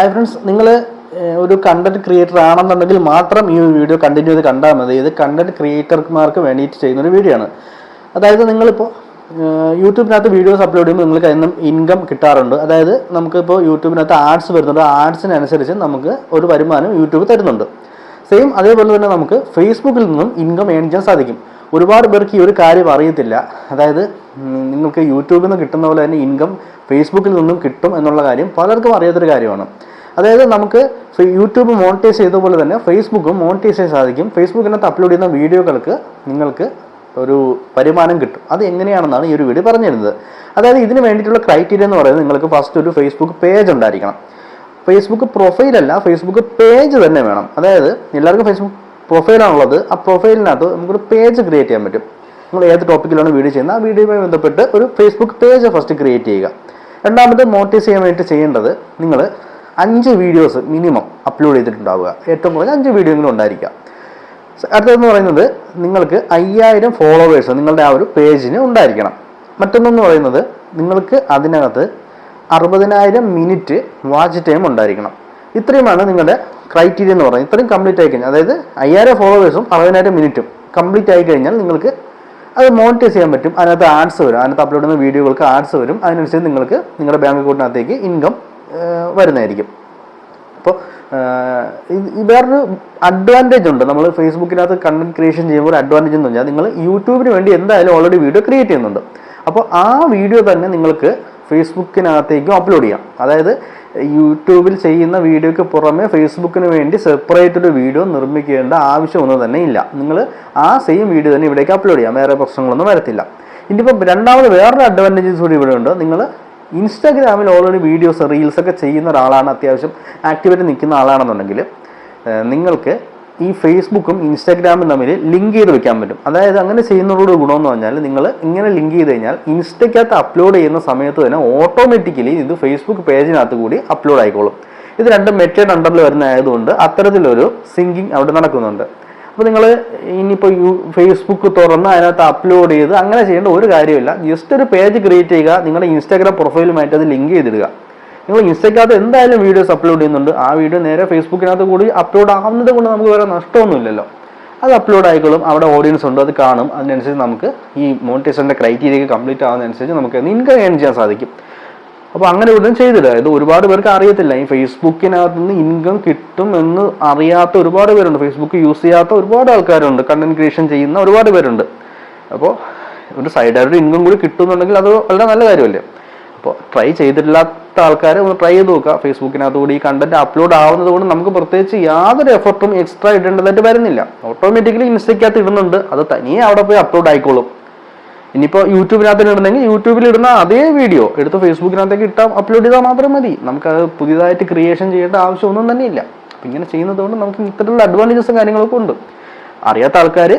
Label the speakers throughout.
Speaker 1: Hi friends നിങ്ങൾ ഒരു content creator ആണെന്നുണ്ടെങ്കിൽ മാത്രം ഈ വീഡിയോ കണ്ടിന്യൂ ചെയ്ത് കണ്ടാൽ മതി. ഇത് കണ്ടന്റ് ക്രിയേറ്റർമാർക്ക് വേണ്ടിയിട്ട് ചെയ്യുന്ന ഒരു വീഡിയോ ആണ്. അതായത് നിങ്ങളിപ്പോൾ യൂട്യൂബിനകത്ത് വീഡിയോസ് അപ്ലോഡ് ചെയ്യുമ്പോൾ നിങ്ങൾക്ക് അതിനും ഇൻകം കിട്ടാറുണ്ട്. അതായത് നമുക്കിപ്പോൾ യൂട്യൂബിനകത്ത് ആഡ്സ് വരുന്നുണ്ട്. ആഡ്സിനനുസരിച്ച് നമുക്ക് ഒരു വരുമാനം യൂട്യൂബ് തരുന്നുണ്ട്. സെയിം അതേപോലെ തന്നെ നമുക്ക് ഫേസ്ബുക്കിൽ നിന്നും ഇൻകം ഏൺ ചെയ്യാൻ സാധിക്കും. ഒരുപാട് പേർക്ക് ഈ ഒരു കാര്യം അറിയത്തില്ല. അതായത് നിങ്ങൾക്ക് യൂട്യൂബിൽ നിന്ന് കിട്ടുന്ന പോലെ തന്നെ ഇൻകം ഫേസ്ബുക്കിൽ നിന്നും കിട്ടും എന്നുള്ള കാര്യം പലർക്കും അറിയാത്തൊരു കാര്യമാണ്. അതായത് നമുക്ക് യൂട്യൂബ് മോണിറ്റൈസ് ചെയ്ത പോലെ തന്നെ ഫേസ്ബുക്കും മോണിറ്റൈസ് ചെയ്യാൻ സാധിക്കും. ഫേസ്ബുക്കിനകത്ത് അപ്ലോഡ് ചെയ്യുന്ന വീഡിയോകൾക്ക് നിങ്ങൾക്ക് ഒരു വരുമാനം കിട്ടും. അത് എങ്ങനെയാണെന്നാണ് ഈ ഒരു വീഡിയോ പറഞ്ഞു തരുന്നത് അതായത് ഇതിന് വേണ്ടിയിട്ടുള്ള ക്രൈറ്റീരിയ എന്ന് പറയുന്നത് നിങ്ങൾക്ക് ഫസ്റ്റ് ഒരു ഫേസ്ബുക്ക് പേജ് ഉണ്ടായിരിക്കണം. ഫേസ്ബുക്ക് പ്രൊഫൈലല്ല ഫേസ്ബുക്ക് പേജ് തന്നെ വേണം. അതായത് എല്ലാവർക്കും ഫേസ്ബുക്ക് പ്രൊഫൈലാണുള്ളത്. ആ പ്രൊഫൈലിനകത്ത് നമുക്കൊരു പേജ് ക്രിയേറ്റ് ചെയ്യാൻ പറ്റും. നിങ്ങൾ ഏത് ടോപ്പിക്കിലാണ് വീഡിയോ ചെയ്യുന്നത്? ആ വീഡിയോയുമായി ബന്ധപ്പെട്ട് ഒരു ഫേസ്ബുക്ക് പേജ് ഫസ്റ്റ് ക്രിയേറ്റ് ചെയ്യുക. രണ്ടാമത് മോട്ടീസ് ചെയ്യാൻ വേണ്ടി ചെയ്യേണ്ടത് നിങ്ങൾ അഞ്ച് വീഡിയോസ് മിനിമം അപ്ലോഡ് ചെയ്തിട്ടുണ്ടാവുക. ഏറ്റവും കുറഞ്ഞ അഞ്ച് വീഡിയോയെങ്കിലും ഉണ്ടായിരിക്കുക അടുത്തതെന്ന് പറയുന്നത് നിങ്ങൾക്ക് അയ്യായിരം ഫോളോവേഴ്സ് നിങ്ങളുടെ ആ ഒരു പേജിന് ഉണ്ടായിരിക്കണം. മറ്റൊന്നെന്ന് പറയുന്നത് നിങ്ങൾക്ക് അതിനകത്ത് അറുപതിനായിരം മിനിറ്റ് വാച്ച് ടൈം ഉണ്ടായിരിക്കണം. ഇത്രയുമാണ് നിങ്ങളുടെ ക്രൈറ്റീരിയ എന്ന് പറയുന്നത്. ഇത്രയും കംപ്ലീറ്റ് ആയി കഴിഞ്ഞാൽ അതായത് അയ്യായിരം ഫോളോവേഴ്സും അറുപതിനായിരം മിനിറ്റും കംപ്ലീറ്റ് ആയി കഴിഞ്ഞാൽ നിങ്ങൾക്ക് അത് മോണിറ്റൈസ് ചെയ്യാൻ പറ്റും. അതിനകത്ത് ആഡ്സ് വരും. അതിനകത്ത് അപ്ലോഡ് ചെയ്യുന്ന വീഡിയോകൾക്ക് ആഡ്സ് വരും. അതിനനുസരിച്ച് നിങ്ങൾക്ക് നിങ്ങളുടെ ബാങ്ക് അക്കൗണ്ടിനകത്തേക്ക് ഇൻകം വരുന്നതായിരിക്കും. അപ്പോൾ വേറൊരു അഡ്വാന്റേജ് ഉണ്ട്. നമ്മൾ ഫേസ്ബുക്കിനകത്ത് കണ്ടന്റ് ക്രിയേഷൻ ചെയ്യുമ്പോൾ ഒരു അഡ്വാന്റേജ് എന്ന് പറഞ്ഞാൽ നിങ്ങൾ യൂട്യൂബിന് വേണ്ടി എന്തായാലും ഓൾറെഡി വീഡിയോ ക്രിയേറ്റ് ചെയ്യുന്നുണ്ട്. അപ്പോൾ ആ വീഡിയോ തന്നെ നിങ്ങൾക്ക് ഫേസ്ബുക്കിനകത്തേക്കും അപ്ലോഡ് ചെയ്യാം. അതായത് യൂട്യൂബിൽ ചെയ്യുന്ന വീഡിയോയ്ക്ക് പുറമെ ഫേസ്ബുക്കിന് വേണ്ടി സെപ്പറേറ്റ് ഒരു വീഡിയോ നിർമ്മിക്കേണ്ട ആവശ്യമൊന്നും തന്നെ ഇല്ല. നിങ്ങൾ ആ സെയിം വീഡിയോ തന്നെ ഇവിടേക്ക് അപ്ലോഡ് ചെയ്യാം. വേറെ പ്രശ്നങ്ങളൊന്നും വരത്തില്ല. ഇനിയിപ്പോൾ രണ്ടാമത് വേറൊരു അഡ്വാന്റേജസ് കൂടി ഇവിടെ ഉണ്ട്. നിങ്ങൾ ഇൻസ്റ്റാഗ്രാമിൽ ഓൾറെഡി വീഡിയോസ് റീൽസൊക്കെ ചെയ്യുന്ന ഒരാളാണ് അത്യാവശ്യം ആക്ടിവേറ്റ് നിൽക്കുന്ന ആളാണെന്നുണ്ടെങ്കിൽ നിങ്ങൾക്ക് ഈ ഫേസ്ബുക്കും ഇൻസ്റ്റാഗ്രാമും തമ്മിൽ ലിങ്ക് ചെയ്ത് വെക്കാൻ പറ്റും. അതായത് അങ്ങനെ ചെയ്യുന്നതോട് ഗുണമെന്ന് പറഞ്ഞാൽ നിങ്ങൾ ഇങ്ങനെ ലിങ്ക് ചെയ്ത് കഴിഞ്ഞാൽ ഇൻസ്റ്റയ്ക്കകത്ത് അപ്ലോഡ് ചെയ്യുന്ന സമയത്ത് തന്നെ ഓട്ടോമാറ്റിക്കലി ഇത് ഫേസ്ബുക്ക് പേജിനകത്ത് കൂടി അപ്ലോഡ് ആയിക്കോളും. ഇത് രണ്ടും മെറ്റേഡ് അണ്ടറിൽ വരുന്ന ആയതുകൊണ്ട് അത്തരത്തിലൊരു സിങ്കിങ് അവിടെ നടക്കുന്നുണ്ട്. അപ്പോൾ നിങ്ങൾ ഇനിയിപ്പോൾ യു ഫേസ്ബുക്ക് തുറന്ന് അതിനകത്ത് അപ്ലോഡ് ചെയ്ത് അങ്ങനെ ചെയ്യേണ്ട ഒരു കാര്യമില്ല ജസ്റ്റ് ഒരു പേജ് ക്രിയേറ്റ് ചെയ്യുക നിങ്ങളുടെ ഇൻസ്റ്റാഗ്രാം പ്രൊഫൈലുമായിട്ട് അത് ലിങ്ക് ചെയ്തിടുക. നിങ്ങൾ ഇൻസ്റ്റയ്ക്കകത്ത് എന്തായാലും വീഡിയോസ് അപ്ലോഡ് ചെയ്യുന്നുണ്ട്. ആ വീഡിയോ നേരെ ഫേസ്ബുക്കിനകത്ത് കൂടി അപ്ലോഡ് ആവുന്നത് കൊണ്ട് നമുക്ക് വേറെ നഷ്ടമൊന്നുമില്ലല്ലോ. അത് അപ്ലോഡ് ആയിക്കോളും. അവിടെ ഓഡിയൻസ് ഉണ്ട്. അത് കാണും. അതിനനുസരിച്ച് നമുക്ക് ഈ മോണിറ്റേഷന്റെ ക്രൈറ്റീരിയ കംപ്ലീറ്റ് ആവുന്നതനുസരിച്ച് നമുക്ക് ഇൻകം ഏൺ ചെയ്യാൻ സാധിക്കും. അപ്പോൾ അങ്ങനെ ഉടൻ ചെയ്തില്ല. ഇത് ഒരുപാട് പേർക്ക് അറിയത്തില്ല. ഈ ഫേസ്ബുക്കിനകത്ത് നിന്ന് ഇൻകം കിട്ടും എന്ന് അറിയാത്ത ഒരുപാട് പേരുണ്ട്. ഫേസ്ബുക്ക് യൂസ് ചെയ്യാത്ത ഒരുപാട് ആൾക്കാരുണ്ട്. കണ്ടന്റ് ക്രിയേഷൻ ചെയ്യുന്ന ഒരുപാട് പേരുണ്ട്. അപ്പോൾ ഒരു സൈഡായിട്ട് ഇൻകം കൂടി കിട്ടുന്നുണ്ടെങ്കിൽ അത് വളരെ നല്ല കാര്യമല്ലേ? അപ്പോൾ ട്രൈ ചെയ്തിട്ടില്ലാത്ത ആൾക്കാർ ഒന്ന് ട്രൈ ചെയ്ത് നോക്കുക. ഫേസ്ബുക്കിനകത്ത് കൂടി ഈ കണ്ടന്റ് അപ്ലോഡ് ആവുന്നത് കൊണ്ട് നമുക്ക് പ്രത്യേകിച്ച് യാതൊരു എഫർട്ടും എക്സ്ട്രാ ഇടേണ്ടതായിട്ട് വരുന്നില്ല. ഓട്ടോമാറ്റിക്കലി ഇൻസ്റ്റയ്ക്കകത്ത് ഇടുന്നുണ്ട്. അത് തനിയെ അവിടെ പോയി അപ്ലോഡ് ആയിക്കോളും. ഇനിയിപ്പോൾ യൂട്യൂബിനകത്ത് ഇടുന്നെങ്കിൽ യൂട്യൂബിൽ ഇടുന്ന അതേ വീഡിയോ എടുത്ത് ഫേസ്ബുക്കിനകത്തേക്ക് ഇട്ടാൽ അപ്ലോഡ് ചെയ്താൽ മാത്രം മതി. നമുക്കത് പുതിയതായിട്ട് ക്രിയേഷൻ ചെയ്യേണ്ട ആവശ്യമൊന്നും തന്നെ ഇല്ല. അപ്പം ഇങ്ങനെ ചെയ്യുന്നത് കൊണ്ട് നമുക്ക് ഇത്തരത്തിലുള്ള അഡ്വാന്റേജസും കാര്യങ്ങളൊക്കെ ഉണ്ട്. അറിയാത്ത ആൾക്കാർ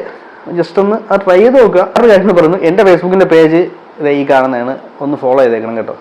Speaker 1: ജസ്റ്റ് ഒന്ന് ട്രൈ ചെയ്ത് നോക്കുക. ഒരു കാര്യം പറയുന്നു. എന്റെ ഫേസ്ബുക്കിന്റെ പേജ് ഈ കാണുന്നതാണ്. ഒന്ന് ഫോളോ ചെയ്തേക്കണം കേട്ടോ.